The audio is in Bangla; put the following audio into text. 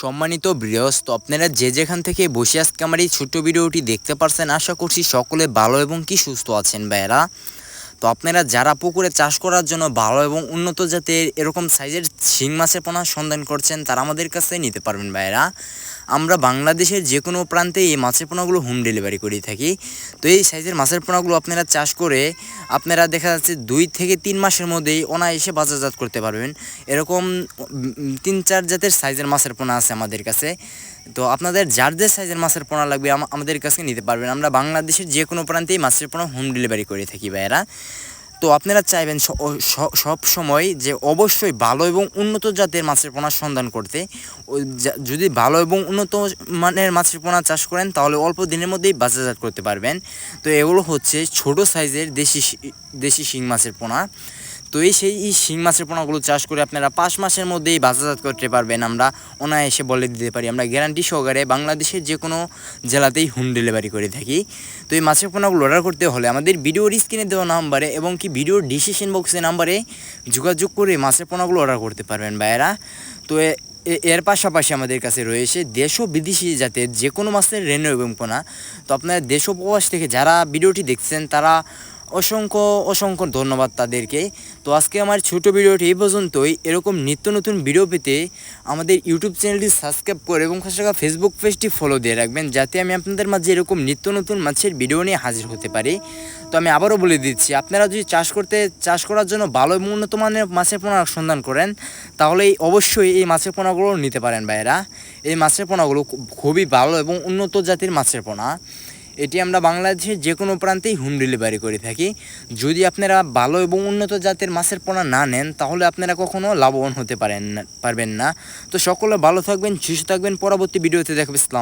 সম্মানিত বৃহস্ত আপনারা যে যেখান থেকে বসে আজকে আমার এই ছোট্ট ভিডিওটি দেখতে পারছেন, আশা করছি সকলে ভালো এবং কি সুস্থ আছেন ভাইয়েরা। তো আপনারা যারা পুকুরে চাষ করার জন্য ভালো এবং উন্নত জাতের এরকম সাইজের শিং মাছের পোনা সন্ধান করছেন, তারা আমাদের কাছে নিতে পারবেন ভাইয়েরা। আমরা বাংলাদেশের যে কোনো প্রান্তে এই মাছের পোনাগুলো হোম ডেলিভারি করে থাকি। তো এই সাইজের মাছের পোনাগুলো আপনারা চাষ করে আপনারা দেখা যাচ্ছে দুই থেকে তিন মাসের মধ্যেই অনায়াসে বাজারজাত করতে পারবেন। এরকম তিন, চার জাতের সাইজের মাছের পোনা আছে আমাদের কাছে। তো আপনাদের যার যে সাইজের মাছের পোনা লাগবে, আম- আমাদের কাছে নিতে পারবেন। আমরা বাংলাদেশের যে কোনো প্রান্তেই মাছের পোনা হোম ডেলিভারি করে থাকি ভাইয়েরা। তো আপনারা চাইবেন সব সময় যে অবশ্যই ভালো এবং উন্নত জাতের মাছের পোনা সন্ধান করতে। যদি ভালো এবং উন্নত মানের মাছের পোনা চাষ করেন, তাহলে অল্প দিনের মধ্যেই বাজারজাত করতে পারবেন। তো এগুলো হচ্ছে ছোট সাইজের দেশি দেশি শিং মাছের পোনা। তো এই সেই এই শিং মাছের পোনাগুলো চাষ করে আপনারা পাঁচ মাসের মধ্যেই বাজারজাত করতে পারবেন। আমরা অনায়াসে বলে দিতে পারি, আমরা গ্যারান্টি সহকারে বাংলাদেশের যে কোনো জেলাতেই হোম ডেলিভারি করে থাকি। তো এই মাছের পোনাগুলো অর্ডার করতে হলে আমাদের ভিডিওর স্ক্রিনে দেওয়া নাম্বারে এবং কি ভিডিওর ডিসিশন বক্সের নাম্বারে যোগাযোগ করে মাছের পোনাগুলো অর্ডার করতে পারবেন ভাইয়েরা। তো এর পাশাপাশি আমাদের কাছে রয়েছে দেশ ও বিদেশি জাতের যে কোনো মাছের রেনু এবং পোনা। তো আপনারা দেশ উপবাস থেকে যারা ভিডিওটি দেখছেন, তারা অসংখ্য অসংখ্য ধন্যবাদ তাদেরকে। তো আজকে আমার ছোট ভিডিওটি এই পর্যন্তই। এরকম নিত্য নতুন ভিডিও পেতে আমাদের ইউটিউব চ্যানেলটি সাবস্ক্রাইব করে এবং খাসা ফেসবুক পেজটি ফলো দিয়ে রাখবেন, যাতে আমি আপনাদের মাঝে এরকম নিত্য নতুন মাছের ভিডিও নিয়ে হাজির হতে পারি। তো আমি আবারও বলে দিচ্ছি, আপনারা যদি চাষ করতে, চাষ করার জন্য ভালো এবং উন্নত মানের মাছের পোনা সন্ধান করেন, তাহলে অবশ্যই এই মাছের পোনাগুলো নিতে পারেন ভাইয়েরা। এই মাছের পোনাগুলো খুবই ভালো এবং উন্নত জাতির মাছের পোনা। এটি আমরা বাংলাদেশের যে কোনো প্রান্তেই হোম ডেলিভারি করে থাকি। যদি আপনারা ভালো এবং উন্নত জাতের মাছের পোনা না নেন, তাহলে আপনারা কখনো লাভবান হতে পারেন পারবেন না। তো সকলে ভালো থাকবেন, সুস্থ থাকবেন। পরবর্তী ভিডিওতে দেখবে ইসলাম।